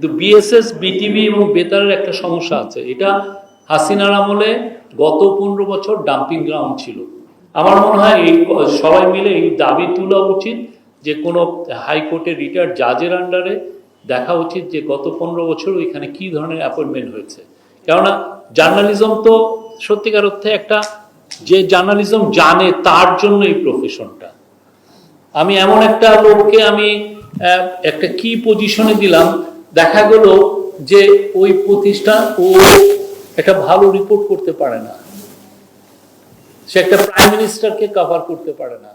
কিন্তু BSS BTV এবং বেতারের একটা সমস্যা আছে। এটা হাসিনার আমলে গত পনেরো বছর ডাম্পিং গ্রাউন্ড ছিল। আমার মনে হয় এই সবাই মিলে এই দাবি তোলা উচিত যে কোনো হাইকোর্টের রিটায়ার্ড জাজের আন্ডারে দেখা উচিত যে গত পনেরো বছর ওইখানে কি ধরনের অ্যাপয়েন্টমেন্ট হয়েছে। কেননা জার্নালিজম তো সত্যিকার অর্থে একটা যে জার্নালিজম জানে তার জন্য এই প্রফেশনটা আমি এমন একটা লোককে আমি একটা কি পজিশনে দিলাম দেখা গেল যে ওই প্রতিষ্ঠান ও একটা ভালো রিপোর্ট করতে পারে না। সে একটা প্রাইম মিনিস্টারকে কভার করতে পারে না।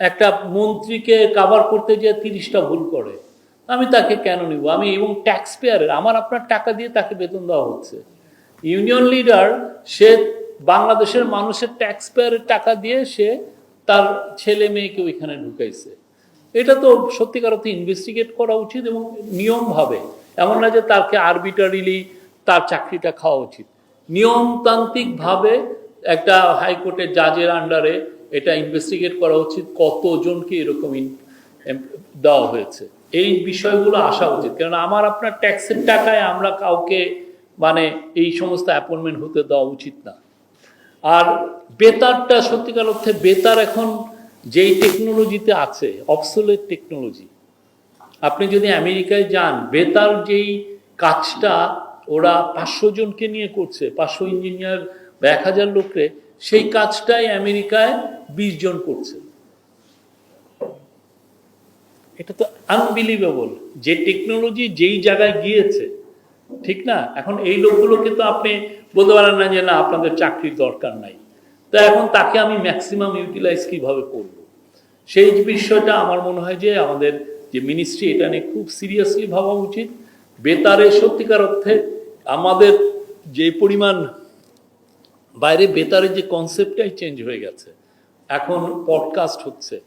একটা মন্ত্রীকে কভার করতে গিয়ে তিরিশটা ভুল করে। আমি তাকে কেন নিব? আমি এবং ট্যাক্স পেয়ারের আমার আপনার টাকা দিয়ে তাকে বেতন দেওয়া হচ্ছে। ইউনিয়ন লিডার সে বাংলাদেশের মানুষের ট্যাক্স পেয়ারের টাকা দিয়ে সে তার ছেলে মেয়েকে ওইখানে ঢুকাইছে। এটা তো সত্যিকার অর্থে ইনভেস্টিগেট করা উচিত এবং নিয়মভাবে এমন না যে তাকে আরবিটারিলি তার চাকরিটা খাওয়া উচিত। নিয়মতান্ত্রিকভাবে একটা হাইকোর্টের জাজের আন্ডারে এটা ইনভেস্টিগেট করা উচিত, কতজনকে এরকম দেওয়া হয়েছে। এই বিষয়গুলো আসা উচিত। কারণ আমার আপনার ট্যাক্সের টাকায় আমরা কাউকে মানে এই সমস্ত অ্যাপয়েন্টমেন্ট হতে দেওয়া উচিত না। আর বেতারটা সত্যিকার অর্থে বেতার এখন যেই টেকনোলজিতে আছে অবসোলেট টেকনোলজি আপনি যদি আমেরিকায় যান, বেতার যেই কাজটা ওরা পাঁচশো জনকে নিয়ে করছে, পাঁচশো ইঞ্জিনিয়ার বা এক হাজার লোকরে, সেই কাজটাই আমেরিকায় বিশ জন করছে। এটা তো আনবিলিভেবল যে টেকনোলজি যেই জায়গায় গিয়েছে, ঠিক না? এখন এই লোকগুলোকে তো আপনি বলতে পারেন না যে, না, আপনাদের চাকরির দরকার নাই। তো এখন তাকে আমি ম্যাক্সিমাম ইউটিলাইজ কীভাবে করব? সেই বিষয়টা আমার মনে হয় যে আমাদের যে মিনিস্ট্রি এটা নিয়ে খুব সিরিয়াসলি ভাবা উচিত। বেতারে সত্যিকার অর্থে আমাদের যে পরিমাণ বাইরে বেতারের যে কনসেপ্টটাই চেঞ্জ হয়ে গেছে। এখন পডকাস্ট হচ্ছে।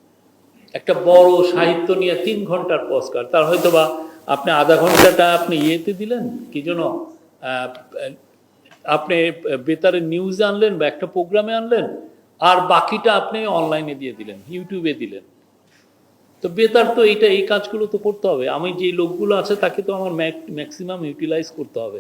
একটা বড় সাহিত্য নিয়ে তিন ঘণ্টার পস্কার তার হয়তো বা আপনি আধা ঘন্টাটা আপনি ইয়েতে দিলেন কি আহ, আপনি বেতারের নিউজ আনলেন বা একটা প্রোগ্রামে আনলেন আর বাকিটা আপনি অনলাইনে দিয়ে দিলেন ইউটিউবে দিলেন। তো বেতার তো এইটা, এই কাজগুলো তো করতে হবে। আমি যে লোকগুলো আছে, তাকে তো আমার ম্যাক্সিমাম ইউটিলাইজ করতে হবে।